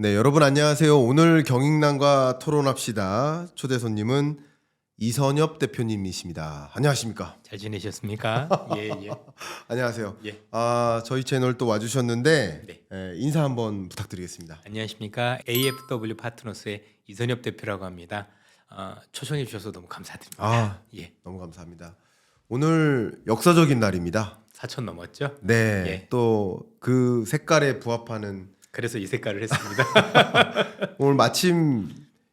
네, 여러분 안녕하세요. 오늘 경익남과 토론합시다. 초대 손님은 이선엽 대표님이십니다. 안녕하십니까? 잘 지내셨습니까? 예, 예. 안녕하세요. 예. 아, 저희 채널 또 와주셨는데 네. 예, 인사 한번 부탁드리겠습니다. 안녕하십니까? AFW 파트너스의 이선엽 대표라고 합니다. 어, 초청해 주셔서 너무 감사드립니다. 아. 예. 너무 감사합니다. 오늘 역사적인 날입니다. 4천 넘었죠? 네, 예. 또 그 색깔에 부합하는 그래서 이 색깔을 했습니다. 오늘 마침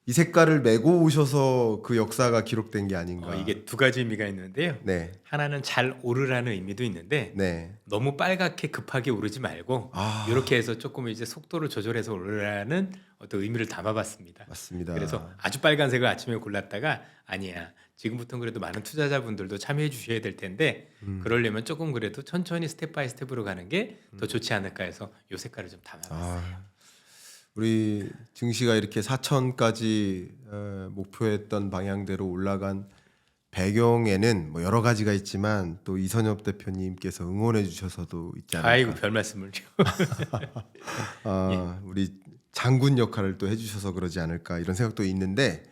이 색깔을 메고 오셔서 그 역사가 기록된 게 아닌가. 어, 이게 두 가지 의미가 있는데요. 네, 하나는 잘 오르라는 의미도 있는데 네. 너무 빨갛게 급하게 오르지 말고 아. 이렇게 해서 조금 이제 속도를 조절해서 오르라는 어떤 의미를 담아봤습니다. 맞습니다. 그래서 아주 빨간색을 아침에 골랐다가 아니야 지금부터 그래도 많은 투자자분들도 참여해 주셔야 될 텐데 음. 그러려면 조금 그래도 천천히 스텝 바이 스텝으로 가는 게 더 좋지 않을까 해서 요 색깔을 좀 담아봤어요. 아, 우리 증시가 이렇게 4천까지 어, 목표했던 방향대로 올라간 배경에는 뭐 여러 가지가 있지만 또 이선엽 대표님께서 응원해 주셔서도 있지 않을까. 아이고 별 말씀을요. 아, 우리 장군 역할을 또 해주셔서 그러지 않을까 이런 생각도 있는데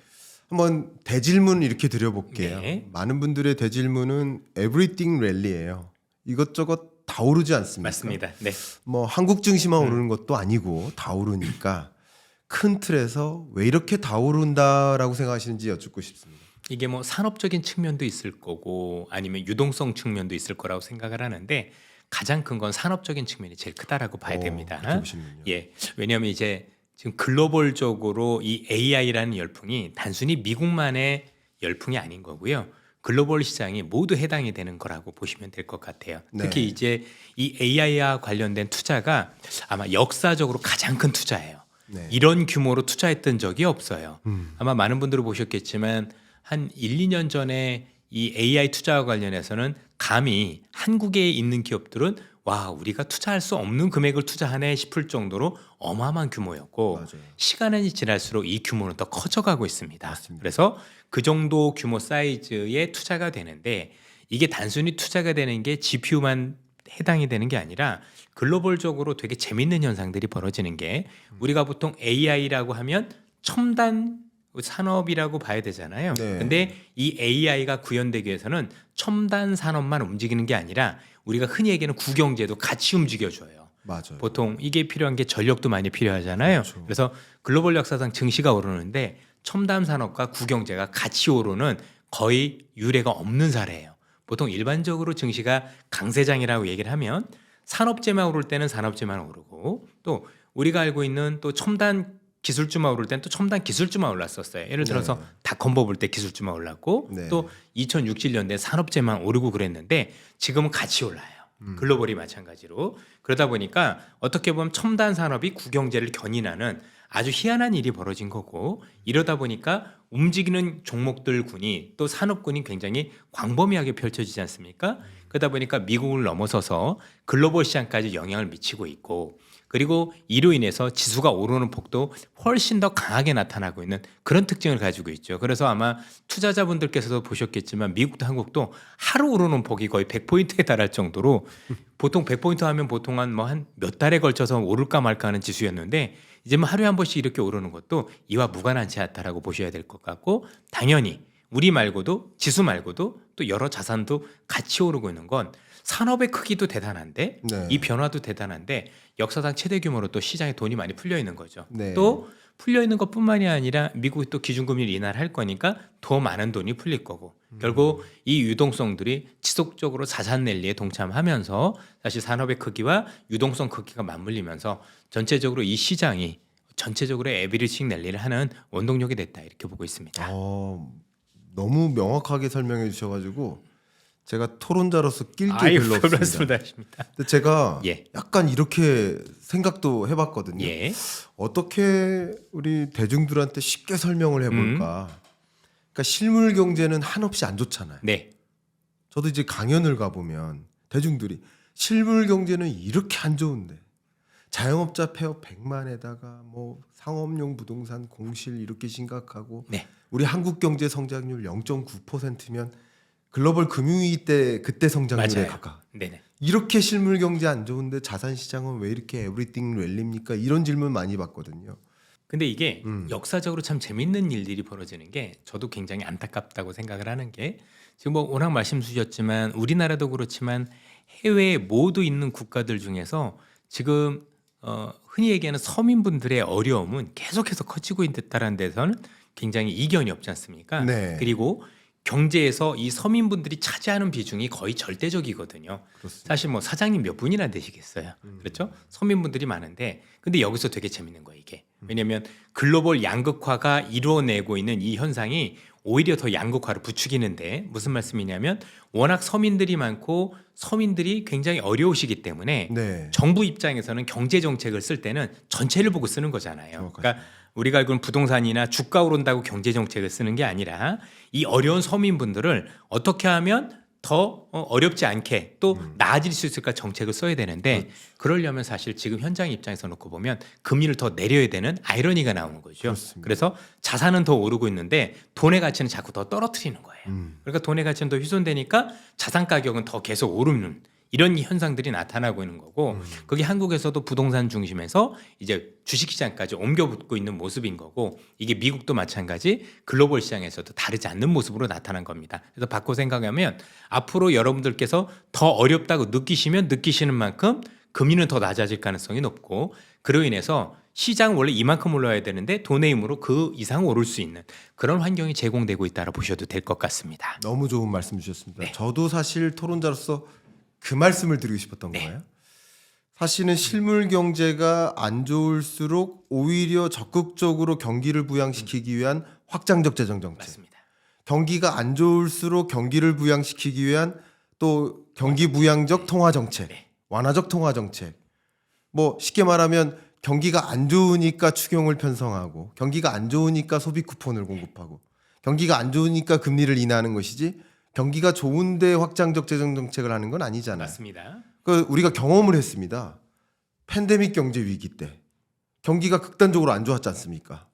한번 대질문 이렇게 드려볼게요. 네. 많은 분들의 대질문은 everything 랠리예요. 이것저것 다 오르지 않습니까? 맞습니다. 네. 뭐 한국 증시만 음. 오르는 것도 아니고 다 오르니까 큰 틀에서 왜 이렇게 다 오른다라고 생각하시는지 여쭙고 싶습니다. 이게 뭐 산업적인 측면도 있을 거고 아니면 유동성 측면도 있을 거라고 생각을 하는데 가장 큰 건 산업적인 측면이 제일 크다라고 봐야 어, 됩니다. 그렇게 보시는군요. 예. 왜냐하면 이제 지금 글로벌적으로 이 AI라는 열풍이 단순히 미국만의 열풍이 아닌 거고요. 글로벌 시장이 모두 해당이 되는 거라고 보시면 될 것 같아요. 네. 특히 이제 이 AI와 관련된 투자가 아마 역사적으로 가장 큰 투자예요. 네. 이런 규모로 투자했던 적이 없어요. 음. 아마 많은 분들은 보셨겠지만 한 1, 2년 전에 이 AI 투자와 관련해서는 감히 한국에 있는 기업들은 와 우리가 투자할 수 없는 금액을 투자하네 싶을 정도로 어마어마한 규모였고 맞아요. 시간이 지날수록 이 규모는 더 커져가고 있습니다. 맞습니다. 그래서 그 정도 규모 사이즈의 투자가 되는데 이게 단순히 투자가 되는 게 GPU만 해당이 되는 게 아니라 글로벌적으로 되게 재밌는 현상들이 벌어지는 게 우리가 보통 AI라고 하면 첨단 산업이라고 봐야 되잖아요. 네. 근데 이 AI가 구현되기 위해서는 첨단 산업만 움직이는 게 아니라 우리가 흔히 얘기하는 구경제도 같이 움직여줘요. 맞아요. 보통 이게 필요한 게 전력도 많이 필요하잖아요. 그렇죠. 그래서 글로벌 역사상 증시가 오르는데 첨단 산업과 구경제가 같이 오르는 거의 유례가 없는 사례예요. 보통 일반적으로 증시가 강세장이라고 얘기를 하면 산업재만 오를 때는 산업재만 오르고 또 우리가 알고 있는 또 첨단 기술주만 오를 때는 또 첨단 기술주만 올랐었어요. 예를 들어서 네. 닷컴버 볼때 기술주만 올랐고 네. 또 2006, 7년대 산업재만 오르고 그랬는데 지금은 같이 올라요. 음. 글로벌이 마찬가지로 그러다 보니까 어떻게 보면 첨단 산업이 국경제를 견인하는 아주 희한한 일이 벌어진 거고 이러다 보니까 움직이는 종목들 군이 또 산업군이 굉장히 광범위하게 펼쳐지지 않습니까? 그러다 보니까 미국을 넘어서서 글로벌 시장까지 영향을 미치고 있고 그리고 이로 인해서 지수가 오르는 폭도 훨씬 더 강하게 나타나고 있는 그런 특징을 가지고 있죠. 그래서 아마 투자자분들께서도 보셨겠지만 미국도 한국도 하루 오르는 폭이 거의 100포인트에 달할 정도로 보통 100포인트 하면 보통 한 뭐 한 몇 달에 걸쳐서 오를까 말까 하는 지수였는데 이제 뭐 하루에 한 번씩 이렇게 오르는 것도 이와 무관하지 않다라고 보셔야 될 것 같고 당연히 우리 말고도 지수 말고도 또 여러 자산도 같이 오르고 있는 건 산업의 크기도 대단한데 네. 이 변화도 대단한데 역사상 최대 규모로 또 시장에 돈이 많이 풀려 있는 거죠. 네. 또 풀려 있는 것뿐만이 아니라 미국이 또 기준금리를 인하할 거니까 더 많은 돈이 풀릴 거고 음. 결국 이 유동성들이 지속적으로 자산 랠리에 동참하면서 사실 산업의 크기와 유동성 크기가 맞물리면서 전체적으로 이 시장이 전체적으로 에비리싱 랠리를 하는 원동력이 됐다 이렇게 보고 있습니다. 어, 너무 명확하게 설명해 주셔가지고 제가 토론자로서 낄게 아유, 별로 별 없습니다. 하십니다. 근데 제가 예. 약간 이렇게 생각도 해봤거든요. 예. 어떻게 우리 대중들한테 쉽게 설명을 해볼까? 음. 그러니까 실물 경제는 한없이 안 좋잖아요. 네. 저도 이제 강연을 가보면 대중들이 실물 경제는 이렇게 안 좋은데 자영업자 폐업 100만에다가 뭐 상업용 부동산 공실 이렇게 심각하고 네. 우리 한국 경제 성장률 0.9%면 글로벌 금융위기 때 그때 성장률에 맞아요. 가까. 네네. 이렇게 실물 경제 안 좋은데 자산 시장은 왜 이렇게 에브리띵 랠립니까? 이런 질문 많이 받거든요. 근데 이게 음. 역사적으로 참 재밌는 일들이 벌어지는 게 저도 굉장히 안타깝다고 생각을 하는 게 지금 뭐 워낙 말씀 주셨지만 우리나라도 그렇지만 해외에 모두 있는 국가들 중에서 지금 어, 흔히 얘기하는 서민분들의 어려움은 계속해서 커지고 있다는 데서는 굉장히 이견이 없지 않습니까? 네. 그리고 경제에서 이 서민분들이 차지하는 비중이 거의 절대적이거든요. 그렇습니다. 사실 뭐 사장님 몇 분이나 되시겠어요. 음. 그렇죠? 서민분들이 많은데 근데 여기서 되게 재밌는 거예요, 이게. 왜냐면 글로벌 양극화가 이루어내고 있는 이 현상이 오히려 더 양극화를 부추기는데 무슨 말씀이냐면 워낙 서민들이 많고 서민들이 굉장히 어려우시기 때문에 네. 정부 입장에서는 경제 정책을 쓸 때는 전체를 보고 쓰는 거잖아요. 정확하십니다. 그러니까 우리가 알고 있는 부동산이나 주가 오른다고 경제 정책을 쓰는 게 아니라 이 어려운 서민분들을 어떻게 하면 더 어, 어렵지 않게 또 음. 나아질 수 있을까 정책을 써야 되는데 그러려면 사실 지금 현장 입장에서 놓고 보면 금리를 더 내려야 되는 아이러니가 나오는 거죠. 그렇습니다. 그래서 자산은 더 오르고 있는데 돈의 가치는 자꾸 더 떨어뜨리는 거예요. 음. 그러니까 돈의 가치는 더 훼손되니까 자산 가격은 더 계속 오르는 이런 현상들이 나타나고 있는 거고 음. 그게 한국에서도 부동산 중심에서 이제 주식시장까지 옮겨붙고 있는 모습인 거고 이게 미국도 마찬가지 글로벌 시장에서도 다르지 않는 모습으로 나타난 겁니다. 그래서 바꿔 생각하면 앞으로 여러분들께서 더 어렵다고 느끼시면 느끼시는 만큼 금리는 더 낮아질 가능성이 높고 그로 인해서 시장 원래 이만큼 올라야 되는데 돈의 힘으로 그 이상 오를 수 있는 그런 환경이 제공되고 있다고 보셔도 될 것 같습니다. 너무 좋은 말씀 주셨습니다. 네. 저도 사실 토론자로서 그 말씀을 드리고 싶었던 네. 거예요. 사실은 실물 경제가 안 좋을수록 오히려 적극적으로 경기를 부양시키기 위한 확장적 재정 정책. 맞습니다. 경기가 안 좋을수록 경기를 부양시키기 위한 또 경기 부양적 통화 정책, 네. 완화적 통화 정책. 뭐 쉽게 말하면 경기가 안 좋으니까 추경을 편성하고 경기가 안 좋으니까 소비 쿠폰을 공급하고 경기가 안 좋으니까 금리를 인하하는 것이지 경기가 좋은데 확장적 재정 정책을 하는 건 아니잖아요. 맞습니다. 그 우리가 경험을 했습니다. 팬데믹 경제 위기 때 경기가 극단적으로 안 좋았지 않습니까?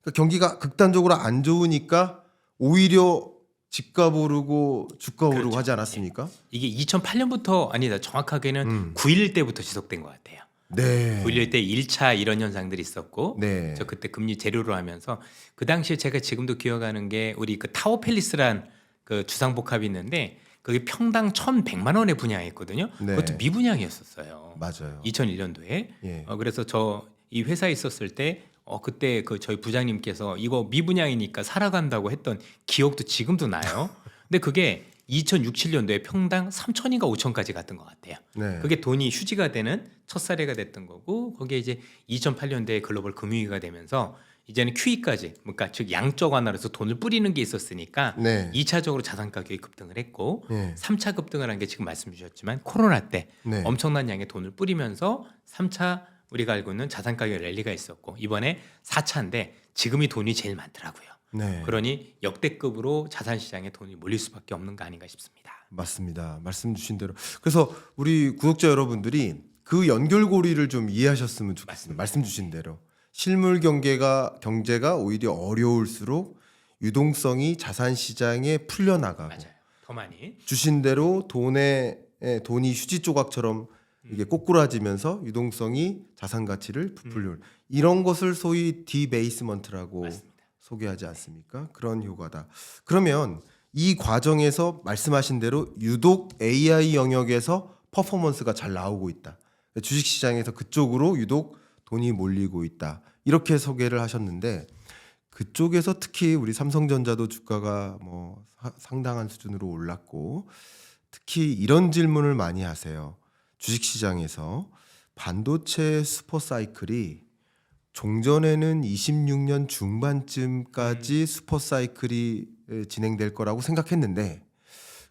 그러니까 경기가 극단적으로 안 좋으니까 오히려 집값 오르고 주가 오르고 그렇죠. 하지 않았습니까? 이게 2008년부터 아니다 정확하게는 음. 9.11 때부터 지속된 것 같아요. 네. 9.11 때 1차 이런 현상들이 있었고 네. 저 그때 금리 제로로 하면서 그 당시에 제가 지금도 기억하는 게 우리 그 타워 팰리스란 그 주상복합이 있는데 그게 평당 1,100만 원에 분양했거든요. 네. 그것도 미분양이었었어요. 맞아요. 2001년도에. 예. 어, 그래서 저 이 회사에 있었을 때 어, 그때 그 저희 부장님께서 이거 미분양이니까 살아간다고 했던 기억도 지금도 나요. 근데 그게 2006, 7년도에 평당 3천인가 5천까지 갔던 것 같아요. 네. 그게 돈이 휴지가 되는 첫 사례가 됐던 거고 거기에 이제 2008년도에 글로벌 금융위기가 되면서 이제는 QE까지 그러니까 즉 양적 완화로서 돈을 뿌리는 게 있었으니까 네. 2차적으로 자산 가격이 급등을 했고 예. 3차 급등을 한 게 지금 말씀 주셨지만 코로나 때 네. 엄청난 양의 돈을 뿌리면서 3차 우리가 알고 있는 자산 가격 랠리가 있었고 이번에 4차인데 지금이 돈이 제일 많더라고요. 네. 그러니 역대급으로 자산 시장에 돈이 몰릴 수밖에 없는 거 아닌가 싶습니다. 맞습니다. 말씀 주신 대로. 그래서 우리 구독자 여러분들이 그 연결고리를 좀 이해하셨으면 좋겠습니다. 말씀 주신 대로 실물 경제가 경제가 오히려 어려울수록 유동성이 자산 시장에 풀려나가고 맞아요. 더 많이 주신 대로 돈에 에, 돈이 휴지 조각처럼 이게 꼬꾸라지면서 유동성이 자산 가치를 부풀려 이런 것을 소위 디베이스먼트라고 맞습니다. 소개하지 않습니까? 그런 효과다. 그러면 이 과정에서 말씀하신 대로 유독 AI 영역에서 퍼포먼스가 잘 나오고 있다. 주식 시장에서 그쪽으로 유독 돈이 몰리고 있다. 이렇게 소개를 하셨는데 그쪽에서 특히 우리 삼성전자도 주가가 뭐 사- 상당한 수준으로 올랐고 특히 이런 질문을 많이 하세요. 주식 시장에서 반도체 슈퍼 사이클이 종전에는 26년 중반쯤까지 슈퍼 사이클이 에, 진행될 거라고 생각했는데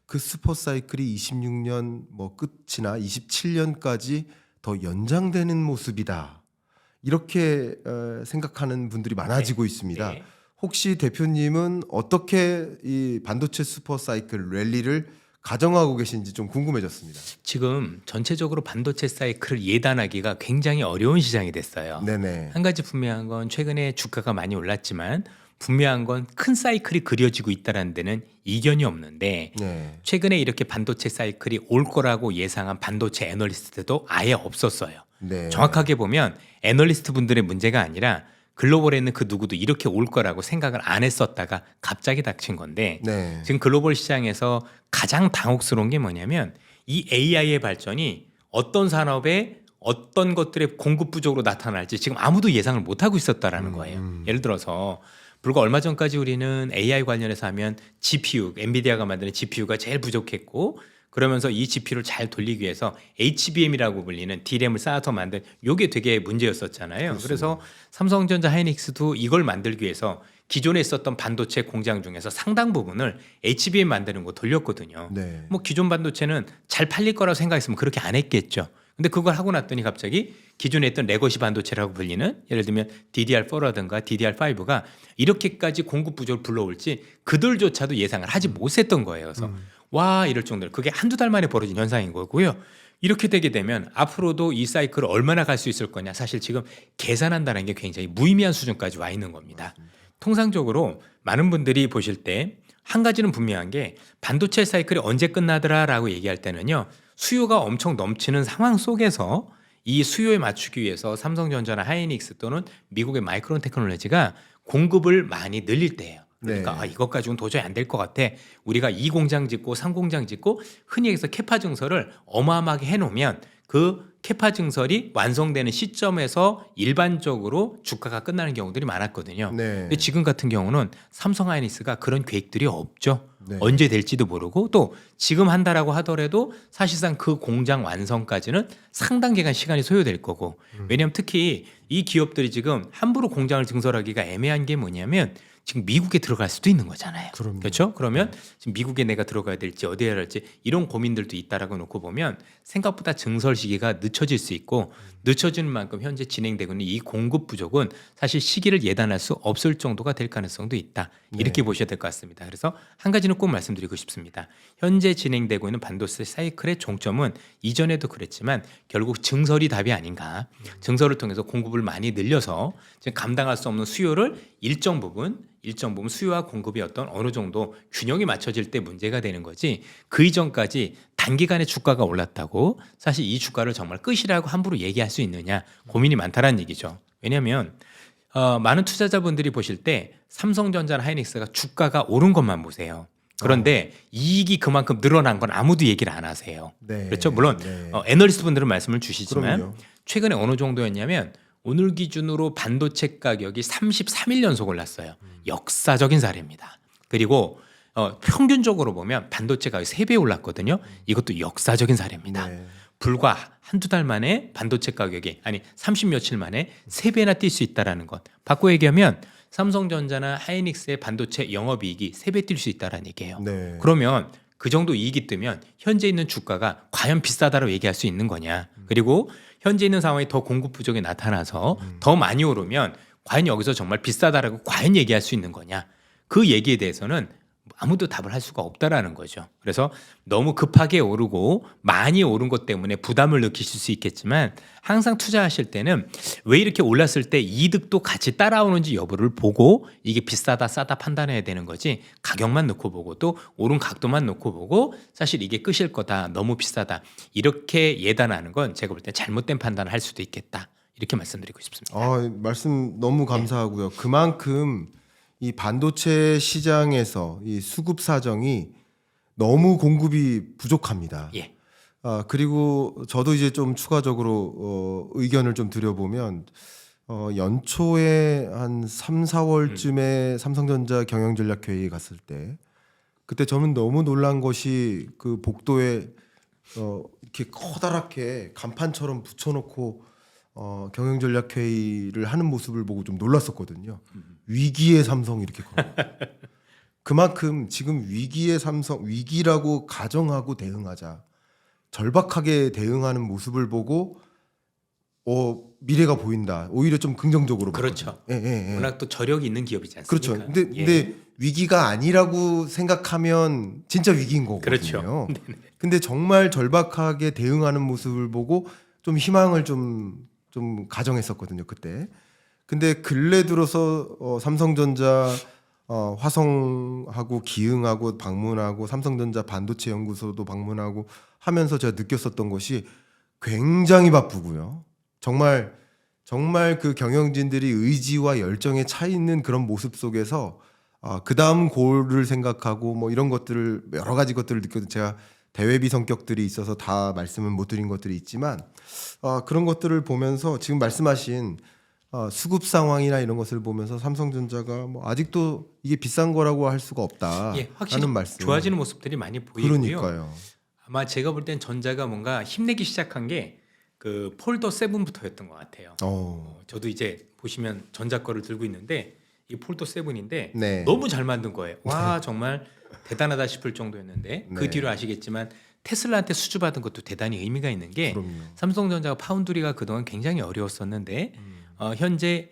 그 슈퍼 사이클이 26년 뭐 끝이나 27년까지 더 연장되는 모습이다. 이렇게 어, 생각하는 분들이 많아지고 있습니다. 네. 혹시 대표님은 어떻게 이 반도체 슈퍼 사이클 랠리를 가정하고 계신지 좀 궁금해졌습니다. 지금 전체적으로 반도체 사이클을 예단하기가 굉장히 어려운 시장이 됐어요. 네네. 한 가지 분명한 건 최근에 주가가 많이 올랐지만 분명한 건 큰 사이클이 그려지고 있다는 데는 이견이 없는데 네. 최근에 이렇게 반도체 사이클이 올 거라고 예상한 반도체 애널리스트도 아예 없었어요. 네. 정확하게 보면 애널리스트 분들의 문제가 아니라 글로벌에 있는 그 누구도 이렇게 올 거라고 생각을 안 했었다가 갑자기 닥친 건데 네. 지금 글로벌 시장에서 가장 당혹스러운 게 뭐냐면 이 AI의 발전이 어떤 산업에 어떤 것들의 공급 부족으로 나타날지 지금 아무도 예상을 못 하고 있었다라는 거예요. 예를 들어서 불과 얼마 전까지 우리는 AI 관련해서 하면 GPU, 엔비디아가 만드는 GPU가 제일 부족했고 그러면서 이 GPU를 잘 돌리기 위해서 HBM이라고 불리는 D램을 쌓아서 만든 요게 되게 문제였었잖아요. 그래서 삼성전자 하이닉스도 이걸 만들기 위해서 기존에 있었던 반도체 공장 중에서 상당 부분을 HBM 만드는 거 돌렸거든요. 네. 뭐 기존 반도체는 잘 팔릴 거라고 생각했으면 그렇게 안 했겠죠. 근데 그걸 하고 났더니 갑자기 기존에 있던 레거시 반도체라고 불리는 예를 들면 DDR4라든가 DDR5가 이렇게까지 공급 부족을 불러올지 그들조차도 예상을 하지 못했던 거예요. 그래서 와 이럴 정도로 그게 한두 달 만에 벌어진 현상인 거고요. 이렇게 되게 되면 앞으로도 이 사이클을 얼마나 갈 수 있을 거냐 사실 지금 계산한다는 게 굉장히 무의미한 수준까지 와 있는 겁니다. 통상적으로 많은 분들이 보실 때 한 가지는 분명한 게 반도체 사이클이 언제 끝나더라라고 얘기할 때는요 수요가 엄청 넘치는 상황 속에서 이 수요에 맞추기 위해서 삼성전자나 하이닉스 또는 미국의 마이크론 테크놀로지가 공급을 많이 늘릴 때예요. 그러니까 네. 아, 이것 가지고는 도저히 안 될 것 같아. 우리가 2공장 짓고 3공장 짓고 흔히 해서 캐파 증설을 어마어마하게 해놓으면 그 캐파 증설이 완성되는 시점에서 일반적으로 주가가 끝나는 경우들이 많았거든요. 네. 근데 지금 같은 경우는 삼성 하이닉스가 그런 계획들이 없죠. 네. 언제 될지도 모르고 또 지금 한다라고 하더라도 사실상 그 공장 완성까지는 상당 기간 시간이 소요될 거고 음. 왜냐하면 특히 이 기업들이 지금 함부로 공장을 증설하기가 애매한 게 뭐냐면 지금 미국에 들어갈 수도 있는 거잖아요. 그럼요. 그렇죠? 그러면 지금 미국에 내가 들어가야 될지 어디에 할지 이런 고민들도 있다라고 놓고 보면 생각보다 증설 시기가 늦춰질 수 있고 늦춰지는 만큼 현재 진행되고 있는 이 공급 부족은 사실 시기를 예단할 수 없을 정도가 될 가능성도 있다. 이렇게 보셔야 될 것 같습니다. 그래서 한 가지는 꼭 말씀드리고 싶습니다. 현재 진행되고 있는 반도체 사이클의 종점은 이전에도 그랬지만 결국 증설이 답이 아닌가. 증설을 통해서 공급을 많이 늘려서 지금 감당할 수 없는 수요를 일정 부분 일정 부분 수요와 공급이 어떤 어느 정도 균형이 맞춰질 때 문제가 되는 거지 그 이전까지 단기간에 주가가 올랐다고 사실 이 주가를 정말 끝이라고 함부로 얘기할 수 있느냐 고민이 많다라는 얘기죠. 왜냐하면 어, 많은 투자자분들이 보실 때 삼성전자나 하이닉스가 주가가 오른 것만 보세요. 그런데 이익이 그만큼 늘어난 건 아무도 얘기를 안 하세요. 네. 그렇죠. 물론 네. 어, 애널리스트 분들은 말씀을 주시지만 그럼요. 최근에 어느 정도였냐면 오늘 기준으로 반도체 가격이 33일 연속 올랐어요. 역사적인 사례입니다. 그리고 어, 평균적으로 보면 반도체 가격이 3배 올랐거든요. 이것도 역사적인 사례입니다. 네. 불과 한두 달 만에 반도체 가격이 아니 30 며칠 만에 세 배나 뛸 수 있다라는 것. 바꿔 얘기하면 삼성전자나 하이닉스의 반도체 영업이익이 세배뛸 수 있다라는 얘기예요. 네. 그러면 그 정도 이익이 뜨면 현재 있는 주가가 과연 비싸다라고 얘기할 수 있는 거냐? 그리고 현재 있는 상황이 더 공급 부족이 나타나서 더 많이 오르면 과연 여기서 정말 비싸다라고 과연 얘기할 수 있는 거냐? 그 얘기에 대해서는 아무도 답을 할 수가 없다라는 거죠. 그래서 너무 급하게 오르고 많이 오른 것 때문에 부담을 느끼실 수 있겠지만 항상 투자하실 때는 왜 이렇게 올랐을 때 이득도 같이 따라오는지 여부를 보고 이게 비싸다 싸다 판단해야 되는 거지 가격만 놓고 보고 또 오른 각도만 놓고 보고 사실 이게 끝일 거다 너무 비싸다 이렇게 예단하는 건 제가 볼 때 잘못된 판단을 할 수도 있겠다 이렇게 말씀드리고 싶습니다. 아, 말씀 너무 감사하고요. 그만큼 이 반도체 시장에서 이 수급 사정이 너무 공급이 부족합니다. 예. 아, 그리고 저도 이제 좀 추가적으로 어, 의견을 좀 드려보면 어, 연초에 한 3, 4월쯤에 삼성전자 경영전략회의 갔을 때 그때 저는 너무 놀란 것이 그 복도에 어, 이렇게 커다랗게 간판처럼 붙여놓고 어, 경영전략회의를 하는 모습을 보고 좀 놀랐었거든요. 위기의 삼성 이렇게 걸어. 그만큼 지금 위기의 삼성 위기라고 가정하고 대응하자. 절박하게 대응하는 모습을 보고 어 미래가 보인다. 오히려 좀 긍정적으로 그렇죠. 예, 예, 예. 워낙 또 저력이 있는 기업이지 않습니까? 그렇죠. 근데 예. 근데 위기가 아니라고 생각하면 진짜 위기인 거거든요. 그렇죠. 근데 정말 절박하게 대응하는 모습을 보고 좀 희망을 좀 좀 가정했었거든요 그때. 근데 근래 들어서 어, 삼성전자 어, 화성하고 기흥하고 방문하고 삼성전자 반도체 연구소도 방문하고 하면서 제가 느꼈었던 것이 굉장히 바쁘고요. 정말 정말 그 경영진들이 의지와 열정에 차 있는 그런 모습 속에서 아, 그 다음 골을 생각하고 뭐 이런 것들을 여러 가지 것들을 느껴도 제가 대외비 성격들이 있어서 다 말씀은 못 드린 것들이 있지만 아, 그런 것들을 보면서 지금 말씀하신 어, 수급 상황이나 이런 것을 보면서 삼성전자가 뭐 아직도 이게 비싼 거라고 할 수가 없다. 예, 확실히 말씀. 좋아지는 모습들이 많이 보이고요. 그러니까요. 아마 제가 볼 땐 전자가 뭔가 힘내기 시작한 게 그 폴더 7부터였던 것 같아요. 어, 어, 저도 이제 보시면 전자 거를 들고 있는데 이 폴더 7인데 네. 너무 잘 만든 거예요. 와 정말 대단하다 싶을 정도였는데 네. 그 뒤로 아시겠지만 테슬라한테 수주 받은 것도 대단히 의미가 있는 게 그럼요. 삼성전자가 파운드리가 그동안 굉장히 어려웠었는데 음. 어, 현재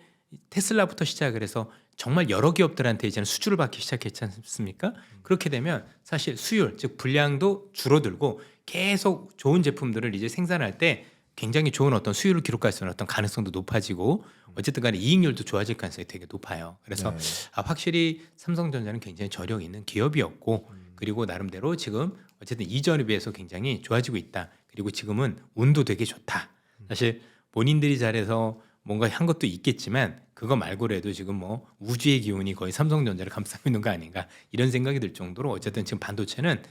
테슬라부터 시작을 해서 정말 여러 기업들한테 이제는 수주를 받기 시작했지 않습니까? 그렇게 되면 사실 수율 즉 분량도 줄어들고 계속 좋은 제품들을 이제 생산할 때 굉장히 좋은 어떤 수율을 기록할 수 있는 어떤 가능성도 높아지고 어쨌든 간에 이익률도 좋아질 가능성이 되게 높아요. 그래서 네. 아, 확실히 삼성전자는 굉장히 저력 있는 기업이었고 그리고 나름대로 지금 어쨌든 이전에 비해서 굉장히 좋아지고 있다. 그리고 지금은 운도 되게 좋다. 사실 본인들이 잘해서 뭔가 한 것도 있겠지만 그거 말고라도 지금 뭐 우주의 기운이 거의 삼성전자를 감싸고 있는 거 아닌가 이런 생각이 들 정도로 어쨌든 지금 반도체는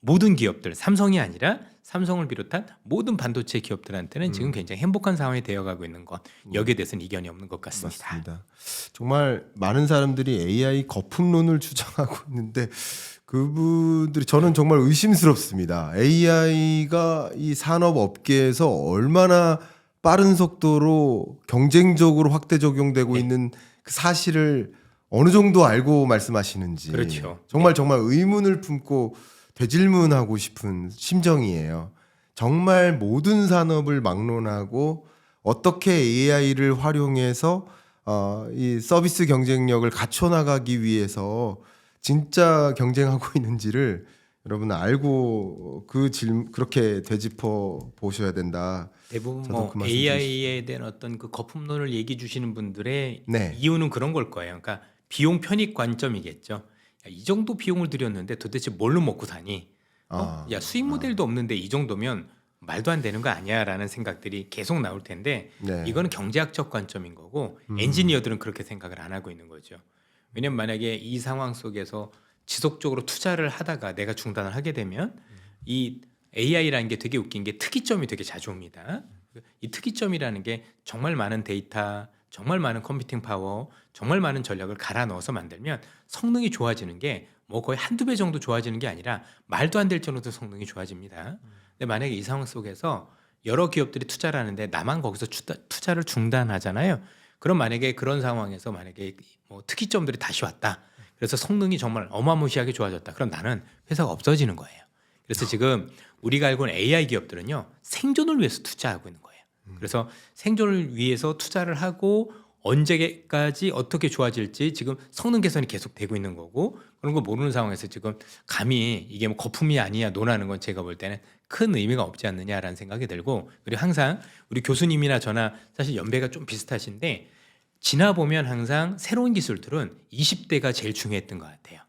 모든 기업들 삼성이 아니라 삼성을 비롯한 모든 반도체 기업들한테는 지금 굉장히 행복한 상황이 되어가고 있는 것 여기에 대해서는 이견이 없는 것 같습니다. 맞습니다. 정말 많은 사람들이 AI 거품론을 주장하고 있는데 그분들이 저는 정말 의심스럽습니다. AI가 이 산업 업계에서 얼마나 빠른 속도로 경쟁적으로 확대 적용되고 네. 있는 그 사실을 어느 정도 알고 말씀하시는지 그렇죠. 정말 정말 의문을 품고 되질문하고 싶은 심정이에요. 정말 모든 산업을 막론하고 어떻게 AI를 활용해서 어, 이 서비스 경쟁력을 갖춰 나가기 위해서 진짜 경쟁하고 있는지를 여러분 알고 그 질 그렇게 되짚어 보셔야 된다. 대부분 저도 뭐 그 말씀 AI에 대한 어떤 그 거품론을 얘기 주시는 분들의 네. 이유는 그런 걸 거예요. 그러니까 비용 편익 관점이겠죠. 야, 이 정도 비용을 들였는데 도대체 뭘로 먹고 사니? 어? 아, 야 수익 모델도 없는데 이 정도면 말도 안 되는 거 아니야라는 생각들이 계속 나올 텐데 네. 이거는 경제학적 관점인 거고 음. 엔지니어들은 그렇게 생각을 안 하고 있는 거죠. 왜냐면 만약에 이 상황 속에서 지속적으로 투자를 하다가 내가 중단을 하게 되면 이 AI라는 게 되게 웃긴 게 특이점이 되게 자주 옵니다. 이 특이점이라는 게 정말 많은 데이터, 정말 많은 컴퓨팅 파워, 정말 많은 전략을 갈아 넣어서 만들면 성능이 좋아지는 게 뭐 거의 한두 배 정도 좋아지는 게 아니라 말도 안 될 정도로 성능이 좋아집니다. 근데 만약에 이 상황 속에서 여러 기업들이 투자를 하는데 나만 거기서 투자, 투자를 중단하잖아요. 그럼 만약에 그런 상황에서 만약에 뭐 특이점들이 다시 왔다. 그래서 성능이 정말 어마무시하게 좋아졌다. 그럼 나는 회사가 없어지는 거예요. 그래서 지금 우리가 알고 있는 AI 기업들은요 생존을 위해서 투자하고 있는 거예요. 그래서 생존을 위해서 투자를 하고 언제까지 어떻게 좋아질지 지금 성능 개선이 계속 되고 있는 거고 그런 거 모르는 상황에서 지금 감히 이게 뭐 거품이 아니야 논하는 건 제가 볼 때는 큰 의미가 없지 않느냐라는 생각이 들고 그리고 항상 우리 교수님이나 저나 사실 연배가 좀 비슷하신데 지나 보면 항상 새로운 기술들은 20대가 제일 중요했던 것 같아요.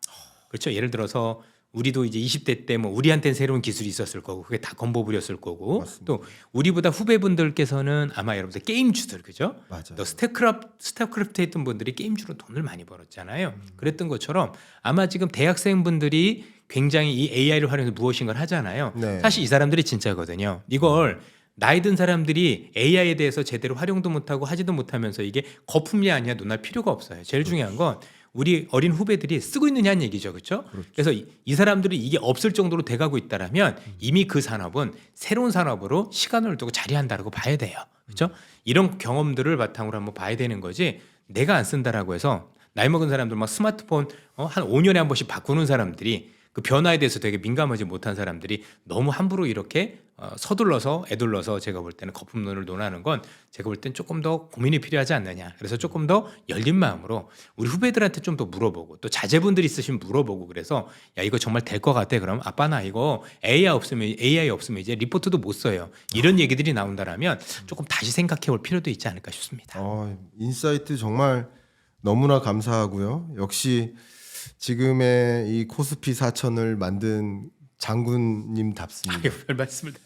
그렇죠. 예를 들어서 우리도 이제 20대 때 뭐 우리한테는 새로운 기술이 있었을 거고 그게 다 건보 부렸을 거고 맞습니다. 또 우리보다 후배분들께서는 아마 여러분들 게임 주들 그죠? 맞아요. 또 스태크래프트 스태크래프트 했던 분들이 게임 주로 돈을 많이 벌었잖아요. 그랬던 것처럼 아마 지금 대학생분들이 굉장히 이 AI를 활용해서 무엇인가를 하잖아요. 네. 사실 이 사람들이 진짜거든요. 이걸 나이 든 사람들이 AI에 대해서 제대로 활용도 못하고 하지도 못하면서 이게 거품이 아니야 논할 필요가 없어요. 제일 중요한 건 우리 어린 후배들이 쓰고 있느냐는 얘기죠, 그렇죠? 그래서 이, 이 사람들이 이게 없을 정도로 돼 가고 있다라면 이미 그 산업은 새로운 산업으로 시간을 두고 자리한다라고 봐야 돼요, 그렇죠? 이런 경험들을 바탕으로 한번 봐야 되는 거지. 내가 안 쓴다라고 해서 나이 먹은 사람들 막 스마트폰 어, 한 5년에 한 번씩 바꾸는 사람들이 그 변화에 대해서 되게 민감하지 못한 사람들이 너무 함부로 이렇게 어, 서둘러서 애둘러서 제가 볼 때는 거품론을 논하는 건 제가 볼 땐 조금 더 고민이 필요하지 않느냐. 그래서 조금 더 열린 마음으로 우리 후배들한테 좀 더 물어보고 또 자제분들 있으시면 물어보고 그래서 야 이거 정말 될 것 같아. 그럼 아빠 나 이거 AI 없으면 AI 없으면 이제 리포트도 못 써요. 이런 얘기들이 나온다라면 조금 다시 생각해 볼 필요도 있지 않을까 싶습니다. 어, 인사이트 정말 너무나 감사하고요. 역시 지금의 이 코스피 사천을 만든 장군님답습니다. 아유, 별 말씀을 다.